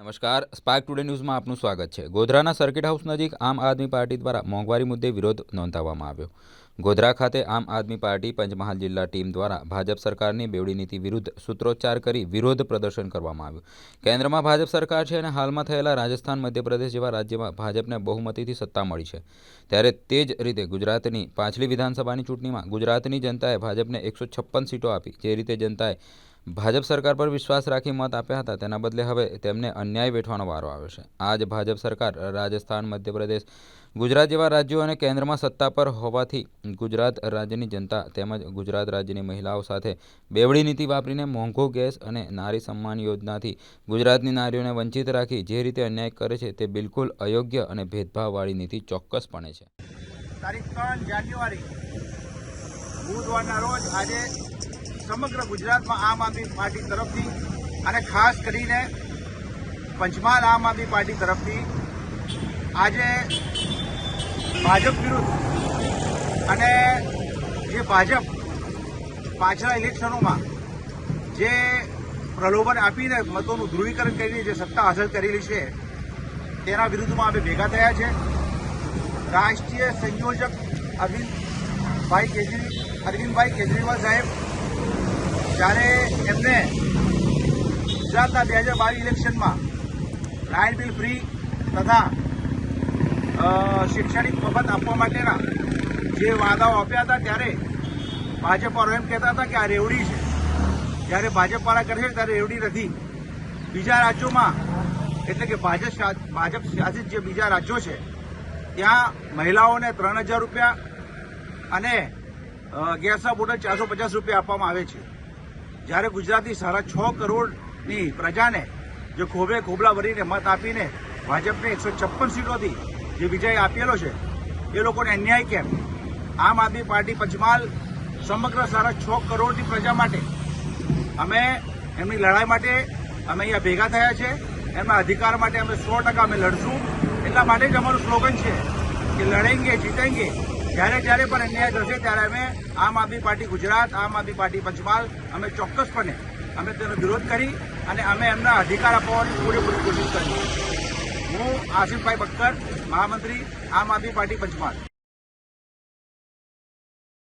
નમસ્કાર. Spark today ન્યૂઝમાં આપનું સ્વાગત છે. ગોધરાના સર્કિટ હાઉસ નજીક આમ આદમી પાર્ટી દ્વારા મોંઘવારી મુદ્દે વિરોધ નોંધાવવામાં આવ્યો. ગોધરા ખાતે આમ આદમી પાર્ટી પંચમહાલ જિલ્લા ટીમ દ્વારા ભાજપ સરકારની બેવડી નીતિ વિરુદ્ધ સૂત્રોચ્ચાર કરી વિરોધ પ્રદર્શન કરવામાં આવ્યું. કેન્દ્રમાં ભાજપ સરકાર છે અને હાલમાં થયેલા રાજસ્થાન, મધ્યપ્રદેશ જેવા રાજ્યમાં ભાજપને બહુમતીથી સત્તા મળી છે. ત્યારે તે જ રીતે ગુજરાતની પાછલી વિધાનસભાની ચૂંટણીમાં ગુજરાતની જનતાએ ભાજપને એકસો છપ્પન સીટો આપી. જે રીતે જનતાએ ભાજપ સરકાર પર વિશ્વાસ રાખી મત આપ્યા હતા, તેના બદલે હવે તેમને અન્યાય વેઠવાનો વારો આવ્યો છે. આજ ભાજપ સરકાર, રાજસ્થાન, મધ્યપ્રદેશ, ગુજરાત જેવા રાજ્યો અને કેન્દ્રમાં સત્તા પર હોવાથી ગુજરાત રાજ્યની જનતા તેમજ ગુજરાત રાજ્યની મહિલાઓ સાથે બેવડી નીતિ વાપરીને મોંઘો ગેસ અને નારી સન્માન યોજનાથી ગુજરાતની નારીઓને વંચિત રાખી જે રીતે અન્યાય કરે છે તે બિલકુલ અયોગ્ય અને ભેદભાવવાળી નીતિ ચોક્કસપણે છે. તારીખ ત્રણ જાન્યુઆરી, બુધવારના રોજ આજે સમગ્ર ગુજરાતમાં આમ આદમી પાર્ટી તરફથી અને ખાસ કરીને પંચમહાલ આમ આદમી પાર્ટી તરફથી આજે ભાજપ વિરુદ્ધ અને જે ભાજપ પાછલા ઇલેક્શનોમાં જે પ્રલોભન આપીને મતોનું ધ્રુવીકરણ કરીને જે સત્તા હાંસલ કરેલી છે, તેના વિરુદ્ધમાં અમે ભેગા થયા છે. રાષ્ટ્રીય સંયોજક અરવિંદભાઈ કેજરી અરવિંદભાઈ કેજરીવાલ સાહેબ જ્યારે એમને ગુજરાતના બે હજાર બાવીસ ઇલેક્શનમાં લાઇટ બિલ ફ્રી તથા શૈક્ષણિક મફત આપવા માટેના જે વાદાઓ આપ્યા હતા, ત્યારે ભાજપવાળો એમ કહેતા હતા કે આ રેવડી છે. જ્યારે ભાજપવાળા કરે છે, ત્યારે રેવડી નથી. બીજા રાજ્યોમાં, એટલે કે ભાજપ ભાજપ શાસિત જે બીજા રાજ્યો છે, ત્યાં મહિલાઓને ત્રણ હજાર રૂપિયા અને ગેસના બોટલ ચારસો પચાસ રૂપિયા આપવામાં આવે છે. જ્યારે ગુજરાતની સાડા છ કરોડની પ્રજાને જે ખોબે ખોબલા ભરીને મત આપીને ભાજપને એકસો છપ્પન સીટોથી જે વિજય આપેલો છે, એ લોકોને અન્યાય કેમ? આમ આદમી પાર્ટી પંચમહાલ સમગ્ર સાડા છ કરોડની પ્રજા માટે અમે એમની લડાઈ માટે અમે અહીંયા ભેગા થયા છે, એમના અધિકાર માટે અમે સો ટકા અમે લડશું. એટલા માટે જ અમારું સ્લોગન છે કે લડેંગે, જીતેંગે જ્યારે જ્યારે પણ અન્યાય થશે ત્યારે અમે આમ આદમી પાર્ટી ગુજરાત, આમ આદમી પાર્ટી પંચમહાલ, અમે ચોક્કસપણે અમે તેનો વિરોધ કરી અને અમે એમના અધિકાર અપાવવાની પૂરેપૂરી કોશિશ કરી. હું આસિફભાઈ બક્કર, મહામંત્રી, આમ આદમી પાર્ટી પંચમહાલ.